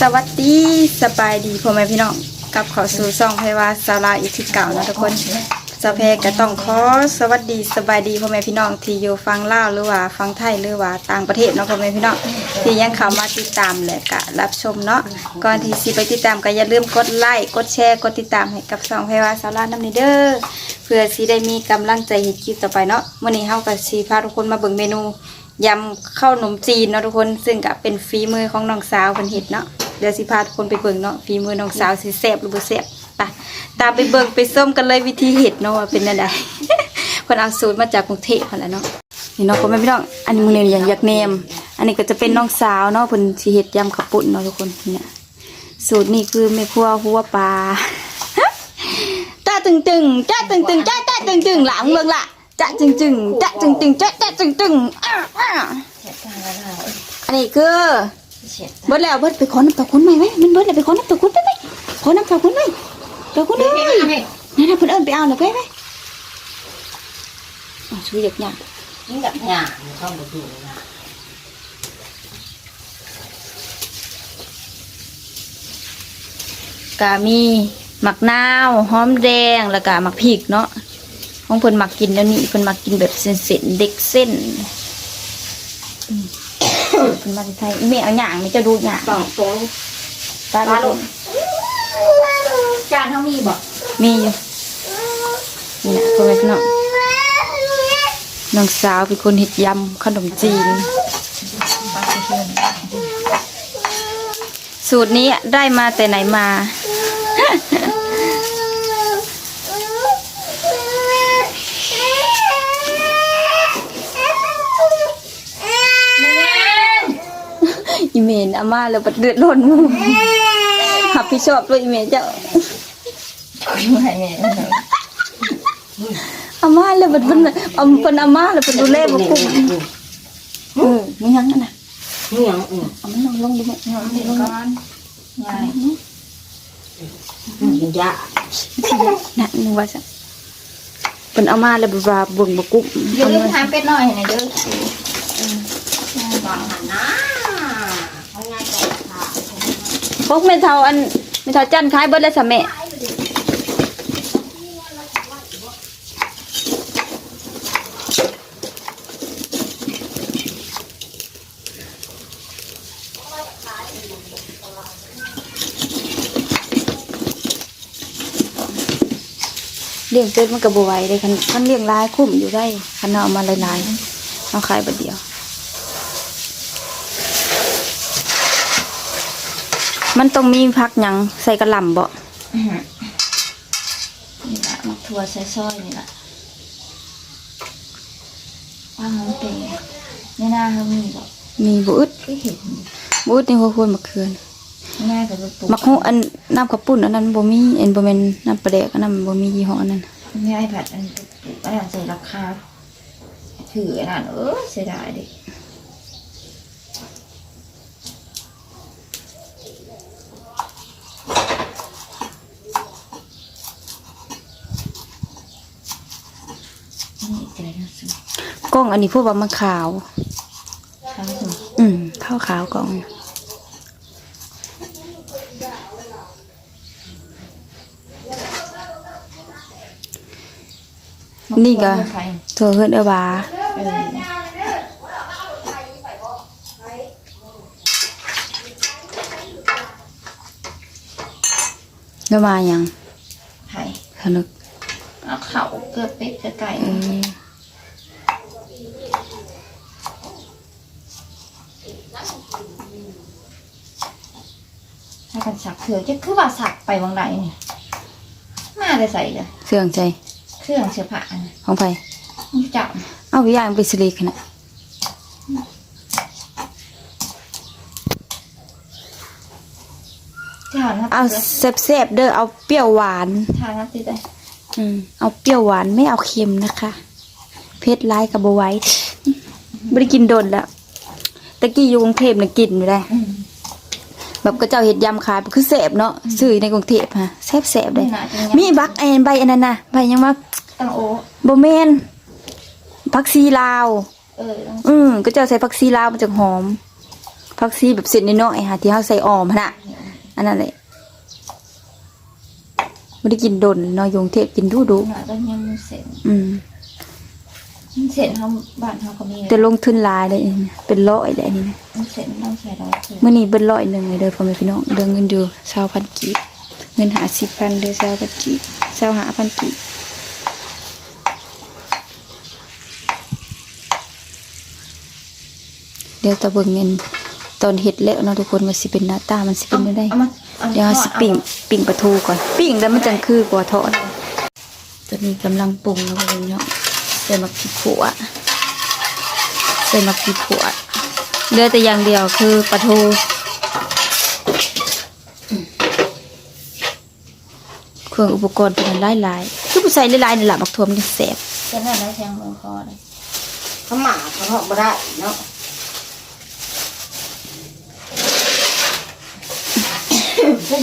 สวัสดีสบายดีพ่อแม่พี่น้องกลับเข้าสู่ซ่องไพว่าสาราอีกที่เก่านะทุกคนสาวเพก็ต้องขอสวัสดีสบายดีพ่อแม่พี่น้องที่อยู่ฟังลาวหรือว่าฟังไทยหรือว่าต่างประเทศเนาะพ่อแม่พี่น้องที่ยังเข้ามาติดตามและก็รับชมเนาะก่อนที่สิไปติดตามก็อย่าลืมกดไลค์กดแชร์กดติดตามให้กับซ่องไพว่าสาราน้ำนี้เด้อเพื่อสิได้มีกำลังใจเฮ็ดคลิปต่อไปเนาะมื้อนี้เฮาก็สิพาทุกคนมาเบิ่งเมนูยำข้าวหนมจีนเนาะทุกคนซึ่งก็เป็นฝีมือของน้องสาวเพิ่นเฮ็ดเนาะ เดี๋ยวสิพาทุกคนไปเบิ่งเนาะฝีมือน้องสาวสิแซ่บหรือบ่แซ่บไปตามไปเบิ่งไปส้มกันเลยวิธีเฮ็ดเนาะว่าเป็นจังไดเพิ่นเอาสูตรมาจากกรุงเทพหั่นแหละเนาะนี่เนาะพ่อแม่พี่น้องอันนี้มื้อนี้อย่างอยากแนมอันนี้ก็จะเป็นน้องสาวเนาะเพิ่นสิเฮ็ดยำข้าวปุ้นเนาะทุกคนเนี่ยสูตรนี้คือแม่ครัวหัวปลาจ้าตึงตึงจ้าตึงตึงจ้าจ้าตึงตึงหลังเมืองละจ้าตึงตึงจ้าตึงตึงจ้าจ้าตึงตึงอ้าอ้าวอันนี้คือ เสียตังค์เบิดแล้วเบิดไปขอน้ำตาคุณไหมไหมมันเบิดแล้วไปขอน้ำตาคุณไปไหมขอน้ำตาคุณไหมตาคุณเลยนั่นน่ะเพิ่นเอิ้นไปเอาแล้วไปไหมอ๋อช่วยอยากยากนี่กับหยาเข้ามาดูนะก็มีหมักนาวหอมแดงแล้วก็หมักพริกเนาะของเพิ่นมักกินแล้วนี่เพิ่นมักกินแบบเส้นๆเด็กเส้นอืม เพิ่นมาที่ไทยแม่เอาหยางนี่จะดูหยางสองตัวตาดูจานเขามีบอกมีอยู่นี่นะพ่อแม่พี่น้องน้องสาวเป็นคนเฮ็ดยำขนมจีน สูตรนี้ได้มาแต่ไหนมา อีเมนอาม่าแล้วบัดเดือดร้อนหมูหับพี่ชอบด้วยอีเมนเจ้าไม่แม่อาม่าแล้วบัดเป็นอำเป็นอาม่าแล้วเป็นดูแลบ่คุ้มเออไม่ยังนั่นน่ะนี่ยังอืมเอามันลงลงดูมั้ยเอามันลงก้อนง่ายยาน่ะนึกว่าซะเป็นอาม่าแล้วบ่ว่าเบิ่งบ่กุ้มอย่าเอาลืมมาทานเป็ดหน่อยนะเด้อก่อนหันหน้าเอาง่ายก่อนค่ะ พวกแม่เฒ่าอันแม่เฒ่าจันขายเบิดแล้วซะแม่เลี้ยงเป็ดมันก็บ่ไหวเด้คันคันเลี้ยงลายคุ้มอยู่ได้คันเอามาหลายๆเอาขายบัดเดียว มันต้องมีพักหยังใส่กระหล่ำบ่นี่ละมักทัวใส่ซอยนี่ละว่ามันเป็นไม่น่าเขามีหรอกมีบุอึดไม่เห็นบุอึดนี่หัวควรมะเขือนไม่น่าจะเป็นปุ๊มักฮูอันน้ำข้าวปุ้นอันนั้นบ่มีอันบ่แม่นน้ำปลาแดกอันนั้นบ่มียี่ห้ออันนั้นไม่ไอแพดอันปุ๊อันนั้นใส่ราคาถืออันนั้นเออเสียดายดิ นี่เจอแล้วสิ กล้องอันนี้พวกว่ามันขาว อืมขาวขาวกล้องนี่ก็ใครถั่วเฮือนเอวาเออแล้วมาหยังใครสนุกเอาเข่าเกือบเป็ดเกลือไก่ เออ ให้กันสักเถื่อจะคือว่าสักไปวังไหนนี่ มาได้ใส่เลยเสื่องใจเครื่องเสื้อผ้าน่ะของไผมันจับเอาไปย่างไปสลีกขนาดทานนะเอาแซ่บๆเด้อเอาเปรี้ยวหวาน ทานนะติได้อืมเอาเปรี้ยวหวานไม่เอาเค็มนะคะเผ็ดร้ายกับบไหว้ไม่ได้กินโดนแล้วตะกี้อยู่กรุงเทพเนี่ยกินอยู่ได้ อืม แบบก็เจ้าเห็ดยำขายคือแสบเนาะซื้อในกรุงเทพฮะแสบแสบๆเลยนี่น่ะจังมีบักแอนใบอันนั้นนะใบยังว่าตั้งโอโบเมนผักซีลาวเออต้องอืมก็เจ้าใส่ผักซีลาวมันจะหอมผักซีแบบเส้นน้อยๆค่ะที่เฮาใส่ออมหั่นน่ะอันนั้นแหละบ่ได้กินดนเนาะอยกรุงเทพกินดูดูหน่อยก็ยังมี เส้นอืมเส้นเขาบ้านเขาก็มีแต่ลงทุนหลายเลยเนี่ยเป็นร้อยเลยอันนี้นะเส้นต้องใช้ร้อยคือมื่อนี้เบิ้ลร้อยหนึ่งเลยเด้อพ่อแม่พี่น้องเดือนเงินอยู่ชาวพันกีบเงินหาสิบพันเดือชาวพันกีบชาวหาพันกีบเดี๋ยวตะเบิ่งเงินตอนเห็ดแล้วเนาะทุกคนมันสิเป็นหน้าตามันสิเป็นไม่ได้เอามาอามาเดี๋ยวเราสิปิ้งปิ้งปลาทูก่อน ปิ้งแล้วมันจังคือกว่าทอดตอนนี้กำลังปรุงแล้วพ่อแม่พี่น้อง ใส่มักพริกขัวใส่มักพริกขัวเหลือแต่อย่างเดียวคือปลาทูเครื่องอุปกรณ์เป็นหลายหลายๆคือผู้ใส่หลายๆนี่แหละบักทวมนี่แสบจะได้ไรแทงมือคอเลยเขาหมาเขาเหาะบ่ได้เนาะ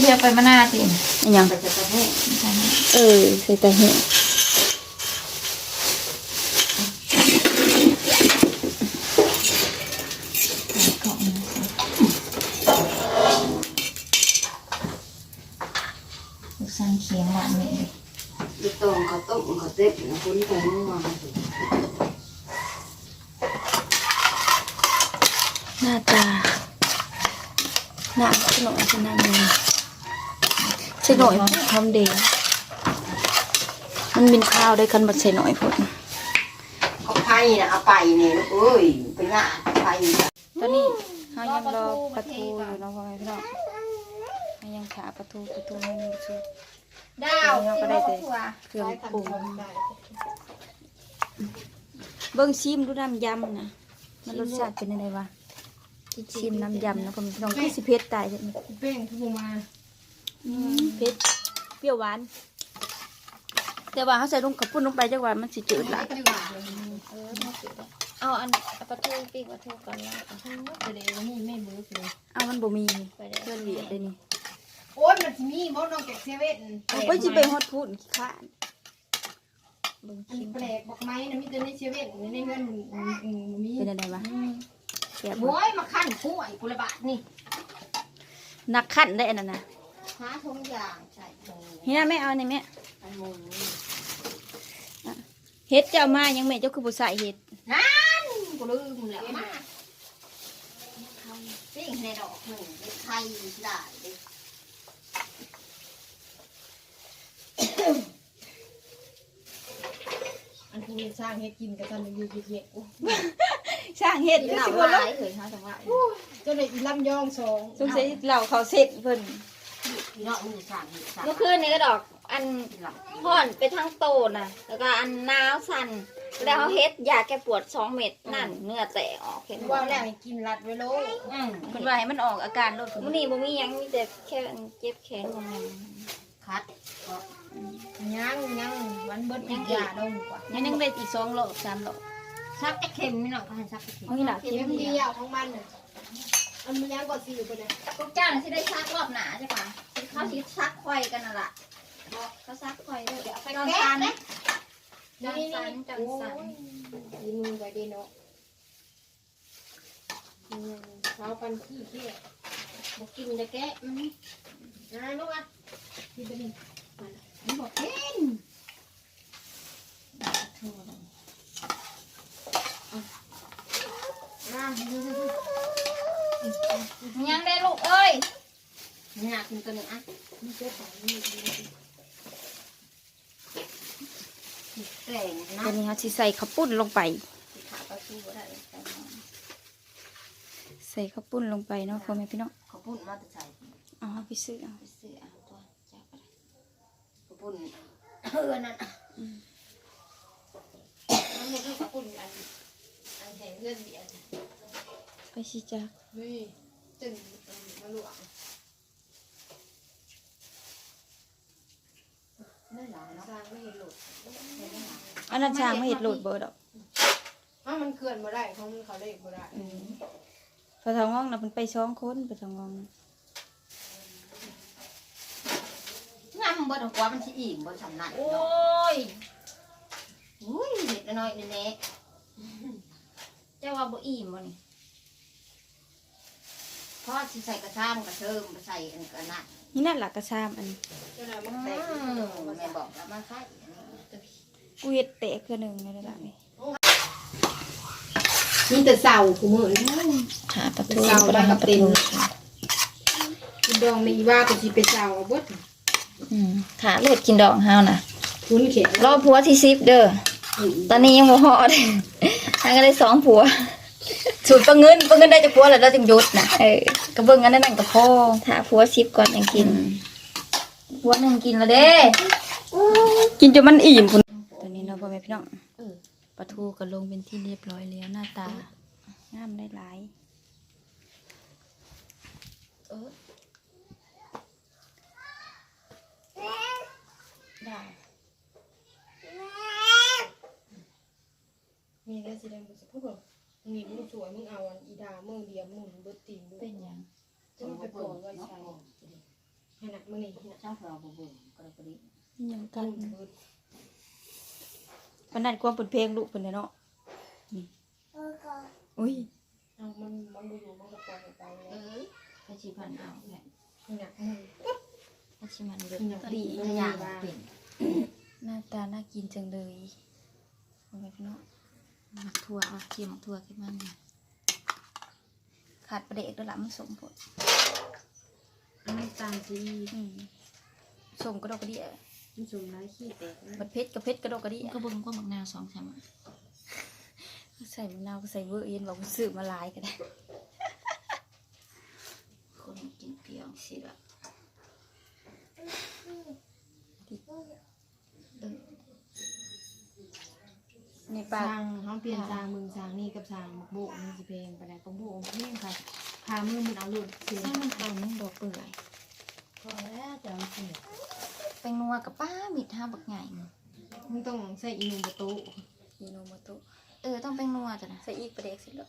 เสียไปมาหน้าติอันยังไปจะกระแทกเออใส่แต่เห็น สั่งเขียงหวานนี่ดิตองเขาต้มเขาเต็กนะคุณผมว่าหน้าตาหน้าขนมขนาดนี้ใส่หน่อยทำเดงมันบินข้าวได้กันบัดใส่หน่อยพดเขาไผ่นะเอาไปเนี่ยลูกเอ้ยไปหน้าไผ่ตอนนี้เขายังรอปลาทูอยู่เนาะพ่อแม่พี่น้องเขายังขาปลาทูปลาทูให้มันสุกดาวเราก็ได้แต่เครื่องปรุงเบิ้งชิมดูน้ำยำนะมันรสชาติเป็นยังไงวะชิมน้ำยำนะพ่อแม่พี่น้องคือสิเผ็ดตายใช่ไหมเป้งทุกมาเผ็ดเปรี้ยวหวาน แต่ว่าเขาใส่ลงกระปุ้นลงไปจังหวะมันสิจืดละไม่หวานเลยเออมาสิเอาอันเอาปลาทูปิ้งปลาทูก่อนแล้วแต่เดี๋ยวนี้ไม่เบิร์กเลยเอามันบ่มีเพื่อนเหลียดเลยนี่ โอ้ยมันจะมีมดนอกจากเซเว่นเอาไปจิไปฮอดพูดขี้ข้านเบิ่งอันชิมแปลกบอกไหมนะมีแต่ในเซเว่นในเงินมีเป็นยังไงวะแซ่บโอ้บ่ยมาขั้นกุ้ยกุละบาทนี่นักขั้นได้อันนั้นนะหาทุกอย่างใส่ถุงเฮียไม่เอาเนี่ยแม่อันมุงเฮ็ดเจ้ามายังแม่เจ้าคือบ่ใส่เฮ็ดนั่นกูลืมแล้วมาปิ้งในดอกหนึ่งไข่ได้เด้ อันที่สร้างเฮ็ดกินกับท่านอยู่ที่เฮ็ดช่างเฮ็ดเหล่าสิบ่หลลางยเลยค่ะจังหวะก็เลยอีลำยองสองสงสัยเหล่าเขาเสร็จเพิ่นพี่น้องมือสั่งเห็ดสั่งเมื่อคืนนี้ก็ดอกอันหลับห่อนไปทั้งโตน่ะ แล้วก็อันน้าวสั่นแล้วเขาเฮ็ดยาแก้ปวดสองเม็ดนั่นเนื้อแตกออกเห็นบ่ว่าแล้วให้กินรัดไว้โลอืมเพิ่นว่าให้มันออกอาการโรคมื้อนี้บ่มีหยังมีแต่แค่อันเจ็บแขนงงคัด ย่างย่างวันเบิดยังยาดงกว่ายังนึงได้อีก2โล3โลซักไอ้เข็มนี่น้องก็ให้ซักไอ้เข็มเอาอีหล่ะเข็มเดียวของมันน่ะอันมันย่างกว่าสี่ไปเลยพวกเจ้าน่ะสิได้ซักรอบหนาใช่ปะเขาสิซักไข่กันน่ะล่ะเขาซักไข่ด้วยเอาไปจอนซันจอนซันจอนซันดีมือไปดีเนาะเท้าปันขี้เขี้ยบอกกินจะแกะมันอ่าลูกอะกินไปดิมั นบอกกินอ่ายังได้ลูกเอ้ยนี่นะกินตัวหนึงอะมีเจ้าของนี่แกล้งตนะอนนี้เฮาสิใส่ข้าวปุ้นลงไปขาประตูบ่ได้ใส่หม้อใส่ข้าวปุ้นลงไปเนาะพ่อแม่พี่น้องเขาปุ่นมาแต่ใส่เอาไปซื้อเอาไปซื้อเอาตัวจับไป เขา ปุ่นเออนั่นอะมันไม่ใช่กับปุ่นอันอันแข็งเลือดเบียดไปสิจ้านี่จึงมาลวกไม่หลังเนาะสร้างไม่เห็นหลุดอันนั้นช่างไม่เฮ็ดโหลดเบิดดอกถ้ามันเคลื่อนมาได้เพราะมันเขาเลขมาได้พอทางห้องน่ะเพิ่นไปสองคนไปทางห้องน่ะ งาม เบิดหัวมันสิอิ่มเบิดสำนักโอ้เนาะย อุ้ยเด็ดน้อยๆเล็กเจ้าว่าบ่อิ่มบ่นี่ๆพ่อสิใส่กระชามกระเทิมมาใส่อันกระนัดนี่นั่นหลักกระซามอันเจ้าหน้ามัอืนแตกมแม่บอกแล้วมาใส่กูเฮ็ดเตะคือหนึ่งในระดับนี้มีแต่เสากูมือหาประตูเสาได้กับเต็มกินดองมีว่าก็สิไปเสาเอาเบด อืมขาเลือดกินดองเฮานะคุณเขียนรอผัวที่ซิปเด้อตอนนี้ยังบ่ฮอดทางก็ได้สองผัวสูตรปลาเงินปลาเงินได้จากผัวแล้วเราจึงหยุดนะเออก็เบิ่งอันนั้นนั่นก็พอถ้าผัวซิปก่อนยังกินผัวหนึงกินแล้วเด้กินจนมันอิ่มพุ่นตอนนี้เนาะพ่อแม่พี่น้องปลาทูก็ลงเป็นที่เรียบร้อยแล้วหน้าตางามได้หลายเออ ได้ มีได้สิได้บ่สิพูดบ่นี่มึงสวยมึงเอาอันอีดามึงเดียวมึงเบิดตีนมึงเป็นหยังจะไปปล่อยไว้ใส่ให้น่ะมึงนี่ให้น่ะช่างเราบุบุกระปรินี่หยังกัมึนงเบิดปานนั้นความเปิดเพลงลูกเพิ่นเนาะนี่อุ้ยเอามันมันบ่อยู่มันก็ปล่อยไปเอแล้วอให้ชิพันเอาแหละนี่น่ะมึงอา ชิมันเบิดนี่น่ะดีตัวอย่างเป็นหน้าตาน่ากินจังเลยพ่อแม่พี่น้องหมักถั่วเอาเคี่ยวหมักถั่วขึ้นมาเนี่ยขาดประเดกแล้วล่ะมันสมผลอันนี้ตาลสิอืมสมกระดอกกระเดี่ยมันสูงหลายขี้แตกนะบัดเพชรกับเพชรกระดอกกระเดี่ยก็เบิ่งก็หมักนาวสองสามใส่มะนาวก็ใส่เวอร์เอ็นบอกว่าซื้อมาหลายก็ได้คนกินเปรี้ยวสิละนี่สปลาร้างเฮาเปลี่ยนสร้างมึงสร้างนี่กับสร้างบักโบกนี่สิเพลงไปได้บักโบกเพลงค่ะพามือมันเอาลูกสิถ้ามันตอนมันดอกเปื่อยพอแล้วจะเอาสิแป้งนัวกับป้ามิดห้าบักใหญ่มึงต้องใส่อีหนึ่งประตูยีโนโมโตะเออต้องแป้งนัวจ้ะนะใส่อีกประเดกสิแล้ว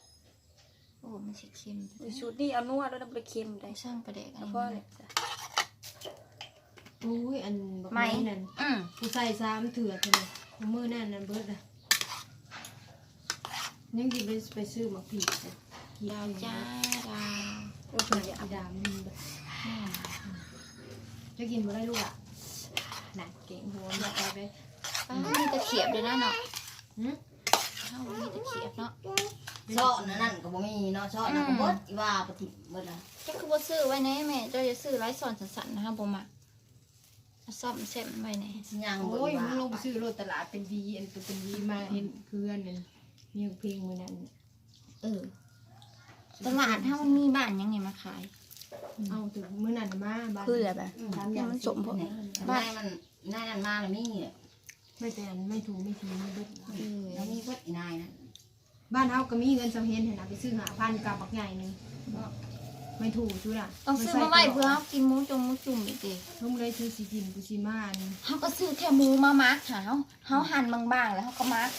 โอ้มันสิเค็มอุ้ยชุดนี้เอานัวแล้วน้ำปลาเค็มได้ได้ช่างประเด็กอันแล้วนี้ ก็เลยจ้ะอุ้ยอันบักไหมไม้นั่นอืมกูใส่ซ้ำเถื่อเท่าเลยมือนั่นนั่นเบิดอะยังกินไปไปซื้อมาผีกจ้ะดาวจ้าดาวโอ้ยอีดามมันแบบจะกินมาได้ลูกอะหนักเก่งหัวอยากไปไปป้ามีตะเขียบเลยนะเนาะหืมเอ้ามีตะเขียบเนาะช่อนั่นนั่นก็บ่มีเนาะช่อนั่นก็บดอีว่าปฏิบัติละก็คือว่าซื้อไว้แน่แม่เจ้าจะซื้อไร้สอนสันๆนะคะบ่มาเอา ซ่อมเส้นไว้แน่สิยังโอ้ยมึงลงไปซื้อรถตลาดเป็นวีอันตัวเป็นวีมาเห็นเพื่อนนั่นมีเพลงมือนั่นเออตลาดถ้ามันมีบ้านยังไงมาขาย เอาถึงมือนั่นมาบ้านคืออะไรแบบทำอย่างมันสมพวกนี้บ้านมันนายนั่นมาแล้วมีเนี่ยไม่แต่อันไม่ถูกไม่ทีไม่เบิดเออแล้วมีเบิดอีนายนะบ้านเฮาก็มีเงินจำเห็นเห็นนะไปซื้อหาพันกับบักใหญ่หนึง ไม่ถูกชุดอะต้องซื้อมาไว้เพื่อเฮากินหมูจงหมูจุ่มอีกดิทุ่มเลยซื้อสีกินกูชิมาอันเฮาก็ซื้อแค่หมูมามักหาเฮาเฮาหั่นบางๆแล้วเฮาก็มัก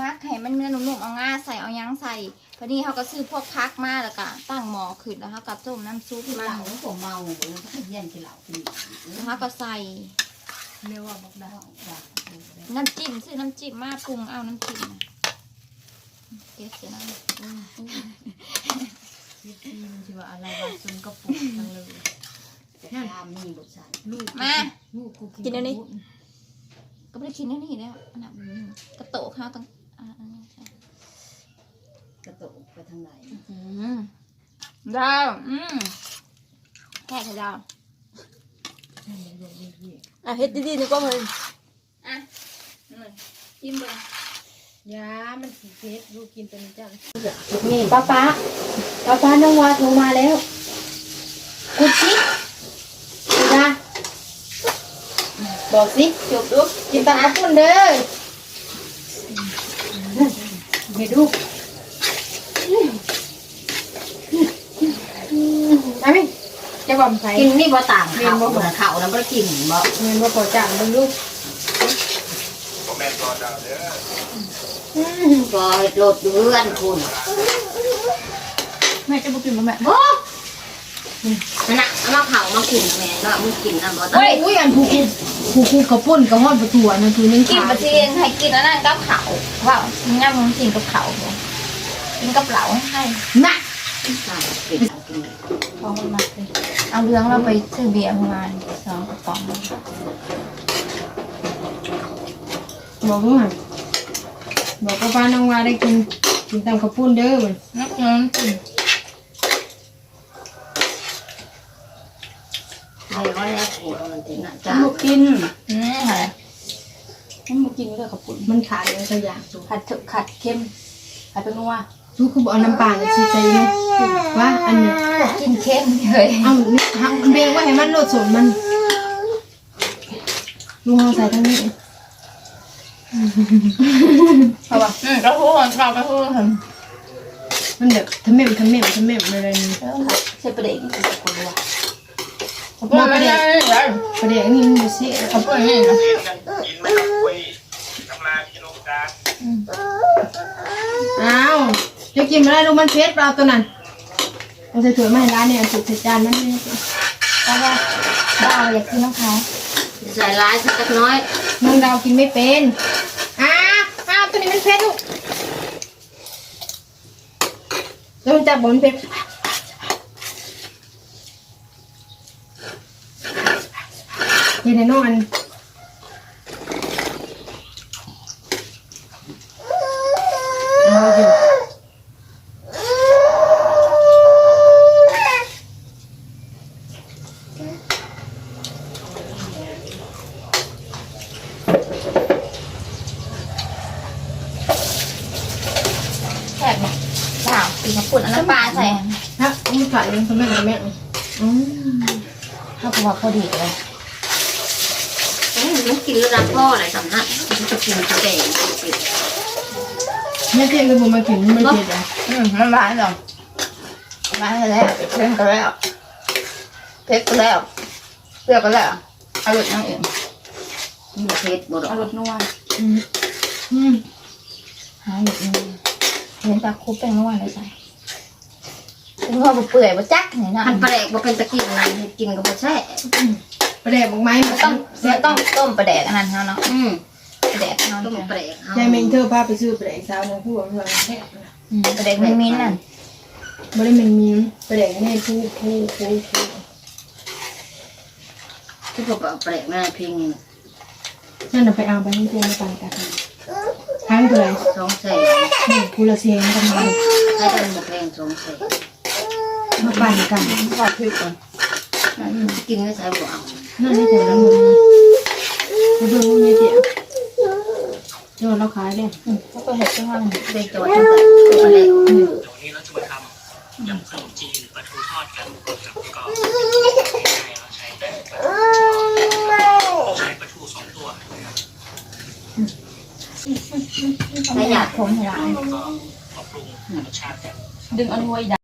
มักให้มันเนื้อนุ่มๆเอาง่าใส่เอาหยังใส่พอดีเฮาก็ซื้อพวกพักมาแล้วก็ตั้งหม้อขึ้นแล้วเฮาก็ต้มน้ำซุปที่มาเหล่าผมเมาแล้วก็เย็นที่เหล่าที่แล้วเฮาก็ใส่เรียกว่าบักดาน้ำจิ้มซื้อน้ำจิ้มมาปรุงเอาน้ำจิ้มนะเก็บเสียน้ำอืม ซีซีมันชื่อ ว่าอะไรวะซุนกระปุกทั้งเลยนั่นมีบทสานลูกมาลูกกูกินกินอันนี้ก็ไม่ได้กินแน่นี่แล้วอันนั้นอืมกระโตกข้าวตั้งอ่าอันนี้ใช่กระตุกไปทางไหนอืมดาวอืมแค่เถอะดาวอะเฮ็ดดีๆนี่ก็เลยอะจิ้มไปยา มันสีเฟสลูกกินตัวนี้จ้ะนี่ป้าป้าป้าป้าน้องวาโทรมาแล้ว คุณชินะบอกสิจบลูกกินตามกับคุณเด้อเฮ็ดลูกเอาไหมจะบ่มใส่กินนี่บ่ต่างเขาบ่เขาแล้วบ่กินบ่เงินบ่พอจ่างเบิ่งลูกก็เฮ็ดรถเรือนคุณแม่จะบุกินบ่แม่บ่ นั่นน่ะเอามาเผามากินแม่ก็มึงกินอันบ่ต้องอุ้ยอันผู้กูผู้กูกระป่นกระฮอดประตูอันนั้นคือนึงกินขามาทีนให้กินแล้วนั่นกับเขาว่าง่ายมึงกินกับเขาบ่กินกับเหลาให้น่ะกินกินของมันมาเลยเอาเรื่องเราไปซื้อเบียร์ประมาณสองกระป๋องบอกว่าบอกกับป้าน้องว่าได้กินกินตามข้าวปุ้นเด้อมันนักเงินกิน ไม่ว่าแล้วโอ้มันติดน่ะจ้าจ้าบุกินนี่ค่ะมันบุกินเลยขอบคุณมันขาดเลยตัวอย่างสูขัดเถอะขัดเข้มขัดเป็นนัวลูกคือบอกเอาน้ำปลาเนี่ยชีใจเนาะว่าอันนี้กินเค็มเลยเอานี่หักเบงว่าให้มันโลดสนมันลุงเอาใส่ทั้งนี้เพราะว่าอืมกระพู้ของเรากระพู้ค่ะมันแบบทำเม็มทำเม็มทำเม็มอะไรนี่ใส่ประเด็นที่สุดคน ว่าพูดไม่ได้เลยประเดี๋ยวนี้มันบ่เสียเขาพูดนี่นะกินไม่ต้องคุยทำลายกิโลกรัมอ้าวจะกินมาได้ลูกมันเพชรเราตัวนั้นเอาใส่ถ้วยมาให้ร้านเนี่ยสุกใส่จานมันนี่เพราะว่าเราอยากกินน้ำเขาใส่ร้ายสักน้อยน้องดาวกินไม่เป็นอ้าวอ้าวตัวนี้มันเพชรลูกแล้วมันจับบนเพช รเห็นไหมน้องอันเอาอยู่แซ่บเนี่ยเปล่ากินข้าวปุ้นอันนั้นปลาใส่ฮะมันขายยังทำไมทำไมอืมข้าวผัดพอดีเลย มันกินแล้วรักพ่ออะไรสำนักมันจะกินกระเดงแม่เพียงเลยผมากินไมันเผ็ดอะอืมมันหวานหรอหวานแล้วเค็มก็แล้วเผ็ดก็แล้วเปรี้ยวก็แล้วอร่อยนั่งเองมันเผ็ดบ่ดอกอร่อยนัวอืมอืมหาอยู่นี่เห็นตาคุบเป็นนวดเลยใส่เป็นนวดเปื่อยบ่จักเนี่ยนะมันแปลกบ่เป็นตะกินนะกินก็บ่แซ่ ประเดี๋ยวบอกไหมมันต้องมันต้องต้มปลาแดกอันนั้นเนาะอืมปลาแดกเนาะต้มแปลกเอายายเมงเธอพาไปซื้อประเดี๋ยวสาวนึงผู้ว่ามันแซ่บนะอืมปลาแดกมิ้นมิ้นนั่นไม่ได้มันมีประเดี๋ยวนี่ผู้ผู้ผู้ผู้ที่พวกแปลกน่าเพียงนี่นั่นเราไปเอาไปให้เพื่อนมาปั่นกันครั้งเท่าไหร่สองแสนนี่คูละเซียงกันมาให้เป็นบ่แพงสองแสนมาปั่นกันทอดพริกก่อนกินไม่ใช่บ่เอา นั่นนี่แต่ละมือมาดูนี่เดียวเดี๋ยวเราขายเลยอืมแล้วก็เห็ดข้างล่างได้จอดตั้งแต่ตัวแรกเดี๋ยววันนี้เราจะมาทำยำขนมจีนหรือปลาทูทอดกันนะครับก็ง่ายๆเราใช้แต่ปลาทูใช้ปลาทูสองตัวนะครับไม่อยากผมให้ร้านก็ปรับปรุงรสชาติกันดึงเอานัวอีด